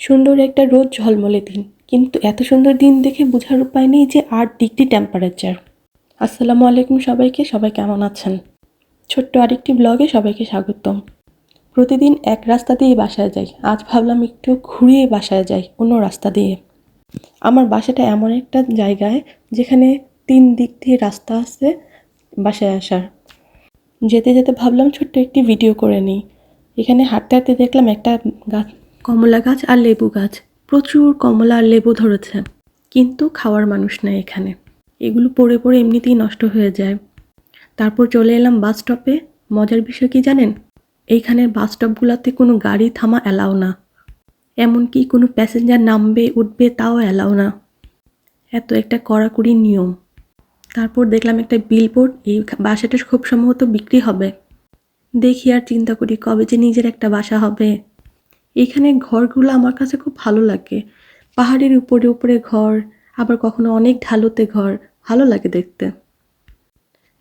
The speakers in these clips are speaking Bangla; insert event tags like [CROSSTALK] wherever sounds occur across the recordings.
সুন্দর একটা রোদ ঝলমলে দিন। কিন্তু এত সুন্দর দিন দেখে বোঝার উপায় নেই যে আট ডিগ্রি টেম্পারেচার আসসালামু আলাইকুম সবাইকে, সবাই কেমন আছেন? ছোট্ট আরেকটি ব্লগে সবাইকে স্বাগতম। প্রতিদিন এক রাস্তা দিয়ে বাসায় যাই। আজ ভাবলাম একটু ঘুরিয়ে বাসায় যাই, অন্য রাস্তা দিয়ে। আমার বাসাটা এমন একটা জায়গায় যেখানে তিন দিক দিয়ে রাস্তা আছে বাসায় আসার। যেতে যেতে ভাবলাম ছোট্ট একটি ভিডিও করে নিই। এখানে হাঁটতে হাঁটতে দেখলাম একটা গাছ কমলা গাছ আর লেবু গাছ। প্রচুর কমলা আর লেবু ধরেছে। কিন্তু খাওয়ার মানুষ নেই এখানে। এগুলো পড়ে পড়ে এমনিতেই নষ্ট হয়ে যায়। তারপর চলে এলাম বাস স্টপে। মজার বিষয় কি জানেন? এইখানের বাস স্টপগুলোতে কোনো গাড়ি থামা অ্যালাও না। এমনকি কোনো প্যাসেঞ্জার নামবে, উঠবে তাও অ্যালাও না। এত একটা কড়াকড়ি নিয়ম। তারপর দেখলাম একটা বিলবোর্ড এই বাসাটা খুব সম্ভবত বিক্রি হবে। দেখি আর চিন্তা করি কবে যে নিজের একটা বাসা হবে। এখানে ঘরগুলো আমার কাছে খুব ভালো লাগে। পাহাড়ের উপরে উপরে ঘর, আবার কখনো অনেক ঢালুতে ঘর, ভালো লাগে দেখতে।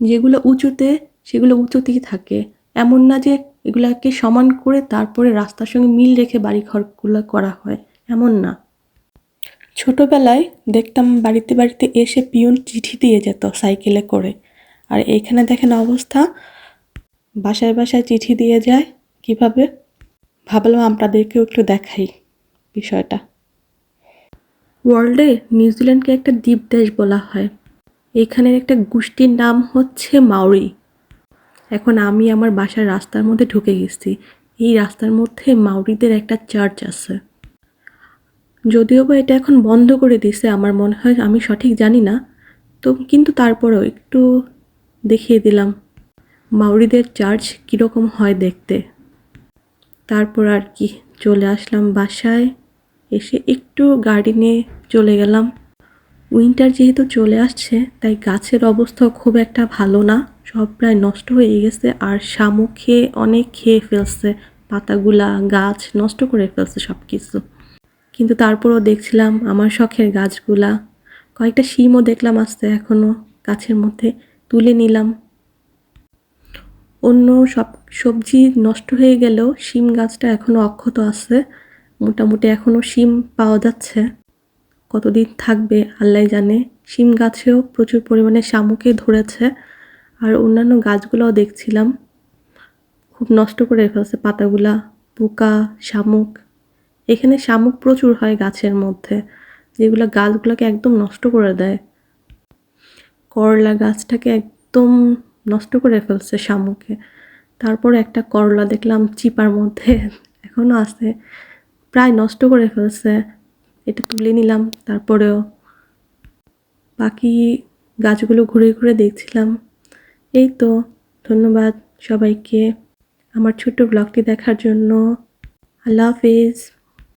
যেগুলো উঁচুতে, সেগুলো উঁচুতেই থাকে। এমন না যে এগুলাকে সমান করে তারপরে রাস্তার সঙ্গে মিল রেখে বাড়ি ঘরগুলো করা হয়, এমন না। ছোটবেলায় দেখতাম বাড়িতে বাড়িতে এসে পিয়ন চিঠি দিয়ে যেত সাইকেলে করে। আর এইখানে দেখেন অবস্থা। বাসায় বাসায় চিঠি দিয়ে যায়, কীভাবে? ভাবলাম আপনাদেরকেও একটু দেখাই বিষয়টা। ওয়ার্ল্ডে নিউজিল্যান্ডকে একটা দ্বীপ দেশ বলা হয়। এখানের একটা গোষ্ঠীর নাম হচ্ছে মাউরি এখন আমি আমার বাসার রাস্তার মধ্যে ঢুকে গেছি। এই রাস্তার মধ্যে মাউরিদের একটা চার্চ আছে। যদিও বা এটা এখন বন্ধ করে দিছে আমার মনে হয়, আমি সঠিক জানি না। তো কিন্তু তারপরেও একটু দেখিয়ে দিলাম। মাউরিদের চার্চ কীরকম হয় দেখতে। তারপর আর কি চলে আসলাম বাসায়। এসে একটু গাড়ি নিয়ে চলে গেলাম। উইন্টার যেহেতু চলে আসছে, তাই গাছের অবস্থা খুব একটা ভালো না। সব প্রায় নষ্ট হয়ে গেছে আর শামুক খেয়ে অনেক খেয়ে ফেলছে। পাতাগুলা, গাছ নষ্ট করে ফেলছে সব কিছু কিন্তু তারপরও দেখছিলাম আমার শখের গাছগুলা। কয়েকটা শিমও দেখলাম আসতে এখনও গাছের মধ্যে তুলে নিলাম। অন্য সব সবজি নষ্ট হয়ে গেলেও শিম গাছটা এখনও অক্ষত আছে। মোটামুটি এখনও শিম পাওয়া যাচ্ছে। কতদিন থাকবে আল্লাহ জানে। শিম গাছেও প্রচুর পরিমাণে শামুকে ধরেছে। আর অন্যান্য গাছগুলোও দেখছিলাম। খুব নষ্ট করে ফেলছে পাতাগুলা, পোকা, শামুক। এখানে শামুক প্রচুর হয় গাছের মধ্যে। যেগুলো গাছগুলোকে একদম নষ্ট করে দেয়। করলা গাছটাকে একদম নষ্ট করে ফেলছে শামুকে। তারপর একটা করলা দেখলাম চিপার মধ্যে [LAUGHS] এখনও আছে। প্রায় নষ্ট করে ফেলছে। এটা তুলে নিলাম, তারপরেও বাকি গাছগুলো ঘুরে ঘুরে দেখছিলাম। এই তো, ধন্যবাদ সবাইকে। আমার ছোট্ট ব্লগটি দেখার জন্য। আল্লাহ হাফিজ।